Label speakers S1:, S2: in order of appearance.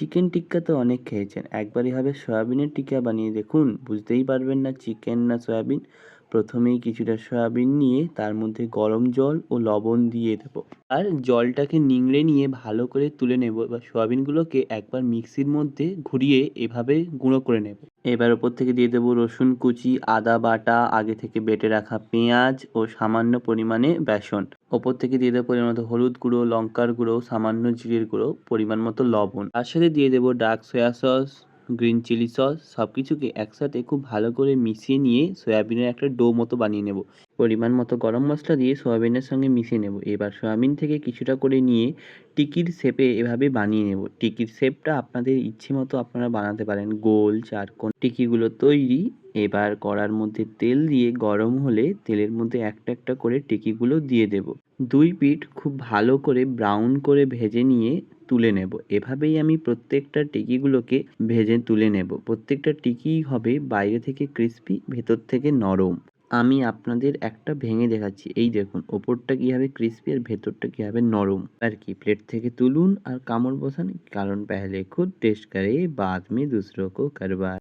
S1: Chicken টিক্কা তো অনেক খেয়েছেন। একবারই হবে সয়াবিনের টিক্কা বানিয়ে দেখুন, বুঝতেই পারবেন না চিকেন না সয়াবিন। প্রথমেই কিছুটা সয়াবিন নিয়ে তার মধ্যে গরম জল ও লবণ দিয়ে দেবো। আর জলটাকে নিংড়ে নিয়ে ভালো করে তুলে নেব এবার সয়াবিনগুলোকে একবার মিক্সির মধ্যে ঘুরিয়ে এভাবে গুঁড়ো করে নেব। এবার ওপর থেকে দিয়ে দেবো রসুন কুচি, আদা বাটা, আগে থেকে বেটে রাখা পেঁয়াজ ও সামান্য পরিমাণে বেসন। ওপর থেকে দিয়ে দেবো পরিমাণ মতো হলুদ গুঁড়ো, লঙ্কার গুঁড়ো, সামান্য জিরের গুঁড়ো, পরিমাণ মতো লবণ। তার সাথে দিয়ে দেবো dark soya sauce green chilli sauce সব কিছুকে একসাথে খুব ভালো করে মিশিয়ে নিয়ে সয়াবিনের একটা ডো মতো বানিয়ে নেব। পরিমাণ মতো গরম মশলা দিয়ে সয়াবিনের সঙ্গে মিশিয়ে নেব। এবার সয়াবিন থেকে কিছুটা করে নিয়ে টিকির শেপে এভাবে বানিয়ে নেব। টিকির শেপটা আপনাদের ইচ্ছে মতো আপনারা বানাতে পারেন। গোল চারকোণ টিকিগুলো তৈরি। এবার কড়ার মধ্যে তেল দিয়ে গরম হলে তেলের মধ্যে একটা একটা করে টিকিগুলো দিয়ে দেব। দুই পিঠ খুব ভালো করে ব্রাউন করে ভেজে নিয়ে তুলে নেব। এভাবেই আমি প্রত্যেকটা টিকিগুলোকে ভেজে তুলে নেব। প্রত্যেকটা টিকিই হবে বাইরে থেকে ক্রিস্পি, ভেতর থেকে নরম। আমি আপনাদের একটা ভেঙে দেখাচ্ছি। এই দেখুন, ওপরটা কীভাবে ক্রিস্পি আর ভেতরটা কীভাবে নরম। আর কি প্লেট থেকে তুলুন আর কামড় বসান, কারণ পেহলে খুদ টেস্ট করে, বাদ মে দুসরো কো করবা